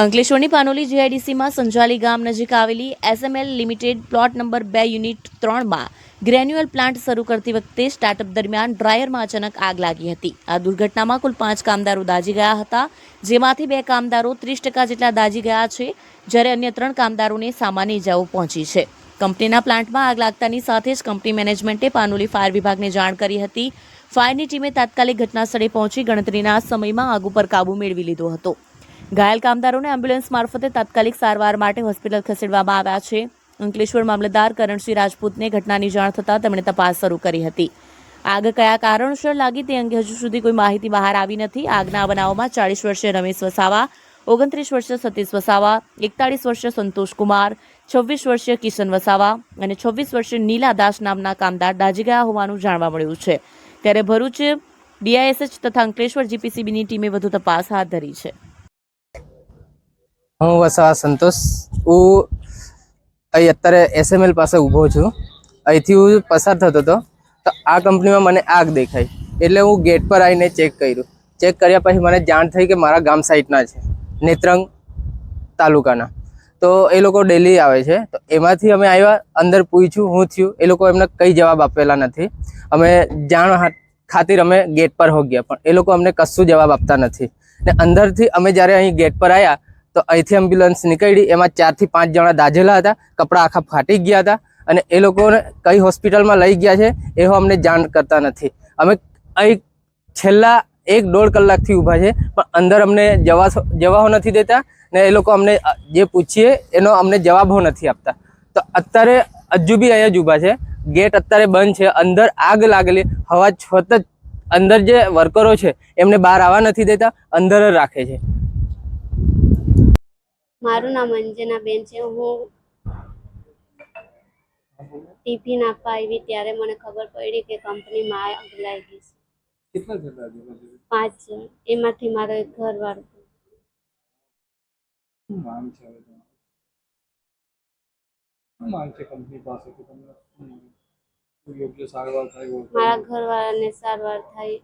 અંકલેશ્વરની પાનોલી જીઆઈડીસીમાં સંજાલી ગામ નજીક આવેલી એસએમએલ લિમિટેડ પ્લોટ નંબર બે યુનિટ ત્રણમાં ગ્રેન્યુઅલ પ્લાન્ટ શરૂ કરતી વખતે સ્ટાર્ટઅપ દરમિયાન ડ્રાયરમાં અચાનક આગ લાગી હતી. આ દુર્ઘટનામાં કુલ પાંચ કામદારો દાઝી ગયા હતા, જેમાંથી બે કામદારો ત્રીસ ટકા જેટલા દાઝી ગયા છે, જ્યારે અન્ય ત્રણ કામદારોને સામાન્ય ઇજાઓ પહોંચી છે. કંપનીના પ્લાન્ટમાં આગ લાગતાની સાથે જ કંપની મેનેજમેન્ટે પાનોલી ફાયર વિભાગને જાણ કરી હતી. ફાયરની ટીમે તાત્કાલિક ઘટનાસ્થળે પહોંચી ગણતરીના સમયમાં આગ ઉપર કાબૂ મેળવી લીધો હતો. ઘાયલ કામદારોને એમ્બ્યુલન્સ મારફતે તાત્કાલિક સારવાર માટે હોસ્પિટલ ખસેડવામાં આવ્યા છે. અંકલેશ્વર મામલતદાર કરણસિંહ રાજપૂતને ઘટનાની જાણ થતાં તેમણે તપાસ શરૂ કરી હતી. આગ કયા કારણસર લાગી તે અંગે હજુ સુધી કોઈ માહિતી બહાર આવી નથી. આગના બનાવમાં ચાળીસ વર્ષીય રમેશ વસાવા, ઓગણત્રીસ વર્ષીય સતીશ વસાવા, એકતાળીસ વર્ષીય સંતોષ કુમાર, છવ્વીસ વર્ષીય કિશન વસાવા અને છવ્વીસ વર્ષીય નીલા દાસ નામના કામદાર દાઝી ગયા હોવાનું જાણવા મળ્યું છે. ત્યારે ભરૂચ ડીઆઈએસએચ તથા અંકલેશ્વર જીપીસીબીની ટીમે વધુ તપાસ હાથ ધરી છે. હું વસાવા સંતોષ. હું અહીં અત્યારે એસએમએલ પાસે ઊભો છું. અહીંથી હું પસાર થતો હતો. તો આ કંપનીમાં મને આગ દેખાઈ. એટલે હું ગેટ પર આવીને ચેક કર્યું. ચેક કર્યા પછી મને જાણ થઈ કે મારા ગામ સાઈડના છે, નેત્રંગ તાલુકાના. તો એ લોકો ડેલી આવે છે. તો એમાંથી અમે આવ્યા, અંદર પૂછ્યું, હું થયું. એ લોકો એમને કંઈ જવાબ આપેલા નથી. અમે જાણ ખાतिर અમે ગેટ પર હો ગયા પણ એ લોકો અમને કશું જવાબ આપતા નથી. ને અંદરથી અમે જ્યારે અહીં ગેટ પર આવ્યા તો અહીંથી એમ્બ્યુલન્સ નીકળી, એમાં ચારથી પાંચ જણા દાઝેલા હતા, કપડાં આખા ફાટી ગયા હતા અને એ લોકોને કઈ હોસ્પિટલમાં લઈ ગયા છે એવો અમને જાણ કરતા નથી. અમે અહીં છેલ્લા એક દોઢ કલાકથી ઊભા છે, પણ અંદર અમને જવા જવાહો નથી દેતા ને એ લોકો અમને જે પૂછીએ એનો અમને જવાબો નથી આપતા. તો અત્યારે હજુ બી અહીંયા જ ઊભા છે, ગેટ અત્યારે બંધ છે, અંદર આગ લાગેલી, હવા છત અંદર જે વર્કરો છે એમને બહાર આવવા નથી દેતા, અંદર જ રાખે છે. મારું નામ અંજનાબેન છે. હું ટિફિન આપવા આવી ત્યારે મને ખબર પડી કે કંપનીમાં આગ લાગી છે. પાંચ જણ. એમાંથી મારો એક ઘરવાળો મારા ઘરવાળાને સારવાર થાય.